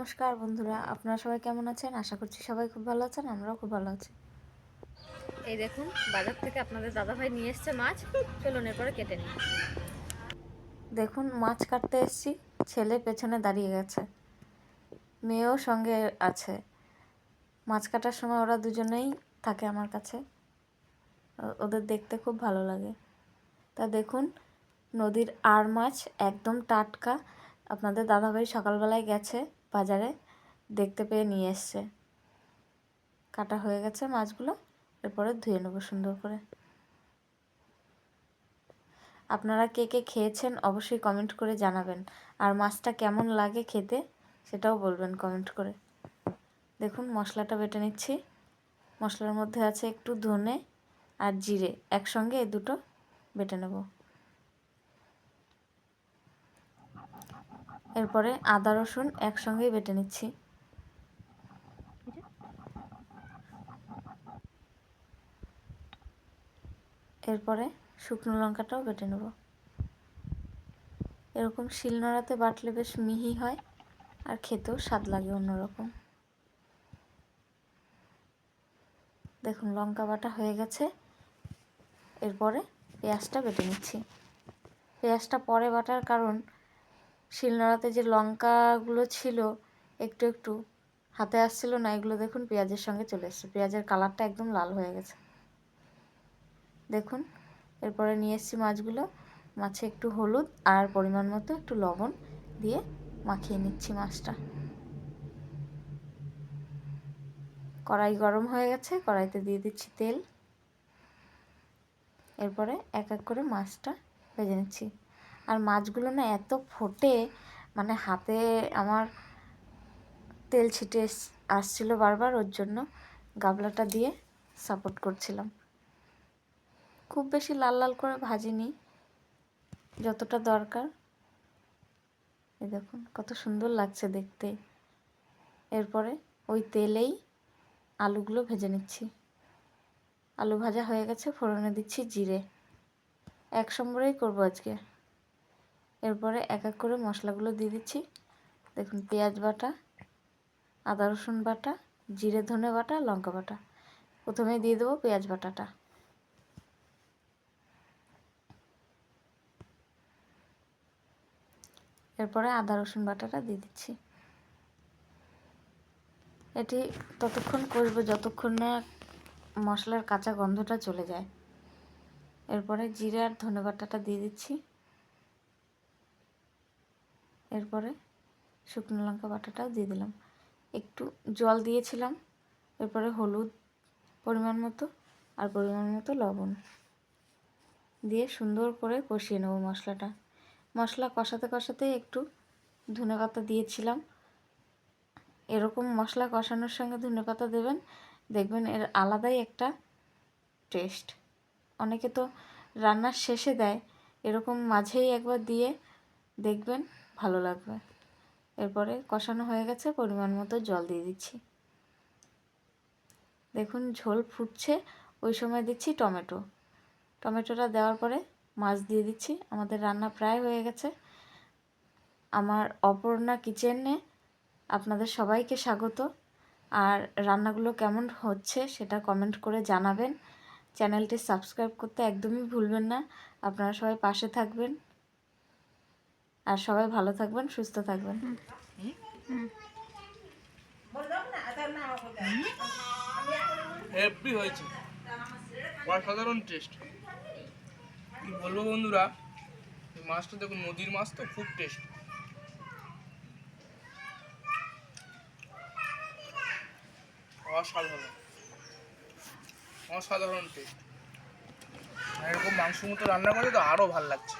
নমস্কার বন্ধুরা আপনারা সবাই কেমন আছেন? আশা করছি সবাই খুব ভালো আছেন আমরাও খুব ভালো আছি। এই দেখুন বাজার থেকে আপনাদের দাদাভাই নিয়ে এসছে মাছ। চলুন এরপরে কেটে নিই। দেখুন মাছ কাটতে এসেছি ছেলে পেছনে দাঁড়িয়ে গেছে। মেয়েও সঙ্গে আছে। মাছ কাটার সময় ওরা দুজনেই থাকে আমার কাছে। ওদের দেখতে খুব ভালো লাগে। তা দেখুন নদীর আর মাছ একদম টাটকা। আপনাদের দাদাভাই সকালবেলায় গেছে। বাজারে দেখতে পেয়ে নিয়ে এসছে। কাটা হয়ে গেছে মাছগুলো, এরপরে ধুয়ে নেব সুন্দর করে। আপনারা কে কে খেয়েছেন অবশ্যই কমেন্ট করে জানাবেন। আর মাছটা কেমন লাগে খেতে সেটাও বলবেন কমেন্ট করে। দেখুন, মশলাটা বেটে নিচ্ছি। মশলার মধ্যে আছে একটু ধনে আর জিরে। একসঙ্গে এই দুটো বেটে নেব। এরপরে আদা, রসুন একসঙ্গেই বেটে নিচ্ছি। এরপরে শুকনো লঙ্কাটাও বেটে নেব। এরকম শিলনোড়াতে বাটলে বেশ মিহি হয় আর খেতেও স্বাদ লাগে অন্যরকম। দেখুন, লঙ্কা বাটা হয়ে গেছে। এরপরে পেঁয়াজটা বেটে নিচ্ছি। পেঁয়াজটা পরে বাটার কারণ শিলনোড়াতে যে লঙ্কাগুলো ছিল, একটু একটু হাতে আসছিল না, এগুলো দেখুন পেঁয়াজের সঙ্গে চলে এসছে। পেঁয়াজের কালারটা একদম লাল হয়ে গেছে। দেখুন, এরপরে নিয়ে এসেছি মাছগুলো। মাছে একটু হলুদ আর পরিমাণ মতো একটু লবণ দিয়ে মাখিয়ে নিচ্ছি মাছটা। কড়াই গরম হয়ে গেছে, কড়াইতে দিয়ে দিচ্ছি তেল। এরপরে এক এক করে মাছটা ভেজে নিচ্ছি। আর মাছগুলো না এত ফোটে মানে হাতে আমার তেল ছিটে আসছিল বারবার, ওর জন্য গাবলাটা দিয়ে সাপোর্ট করছিলাম। খুব বেশি লাল লাল করে ভাজিনি, যতটা দরকার। এই দেখুন, কত সুন্দর লাগছে দেখতে। এরপরে ওই তেলেই আলুগুলো ভেজে নিচ্ছি। আলু ভাজা হয়ে গেছে, ফোড়নে দিচ্ছি জিরে। এক সম্বরেই করব আজকে। এরপরে এক এক করে মশলাগুলো দিয়ে দিচ্ছি। দেখুন, পেঁয়াজ বাটা, আদা রসুন বাটা, জিরে ধনে বাটা, লঙ্কা বাটা। প্রথমে দিয়ে দেবো পেঁয়াজ বাটাটা। এরপরে আদা রসুন বাটাটা দিয়ে দিচ্ছি। এটি ততক্ষণ কষবো যতক্ষণ না মশলার কাঁচা গন্ধটা চলে যায়। এরপরে জিরে আর ধনে বাটাটা দিয়ে দিচ্ছি। এরপরে শুকনো লঙ্কা বাটাটাও দিয়ে দিলাম। একটু জল দিয়েছিলাম, এরপরে হলুদ পরিমাণ মতো আর পরিমাণ মতো লবণ দিয়ে সুন্দর করে কষিয়ে নেব মশলাটা। মশলা কষাতে কষাতে একটু ধনে পাতা দিয়েছিলাম। এরকম মশলা কষানোর সঙ্গে ধনে পাতা দেবেন, দেখবেন এর আলাদাই একটা টেস্ট। অনেকে তো রান্নার শেষে দেয়, এরকম মাঝেই একবার দিয়ে দেখবেন ভালো লাগবে। এরপরে কষানো হয়ে গেছে, পরিমাণ মতো জল দিয়ে দিচ্ছি। দেখুন, ঝোল ফুটছে, ওই সময় দিচ্ছি টমেটো। টমেটোটা দেওয়ার পরে মাছ দিয়ে দিচ্ছি। আমাদের রান্না প্রায় হয়ে গেছে। আমার অপর্ণা কিচেনে আপনাদের সবাইকে স্বাগত। আর রান্নাগুলো কেমন হচ্ছে সেটা কমেন্ট করে জানাবেন। চ্যানেলটি সাবস্ক্রাইব করতে একদমই ভুলবেন না। আপনারা সবাই পাশে থাকবেন। আর সবাই ভালো থাকবেন সুস্থ থাকবেন। হেভি হয়েছে। অসাধারণ টেস্ট কি বলব বন্ধুরা মাছটা দেখুন নদীর মাছ তো খুব টেস্ট অসাধারণ। অসাধারণ টেস্ট এরকম মাংস মতো রান্না করে তো আরও ভালো লাগছে।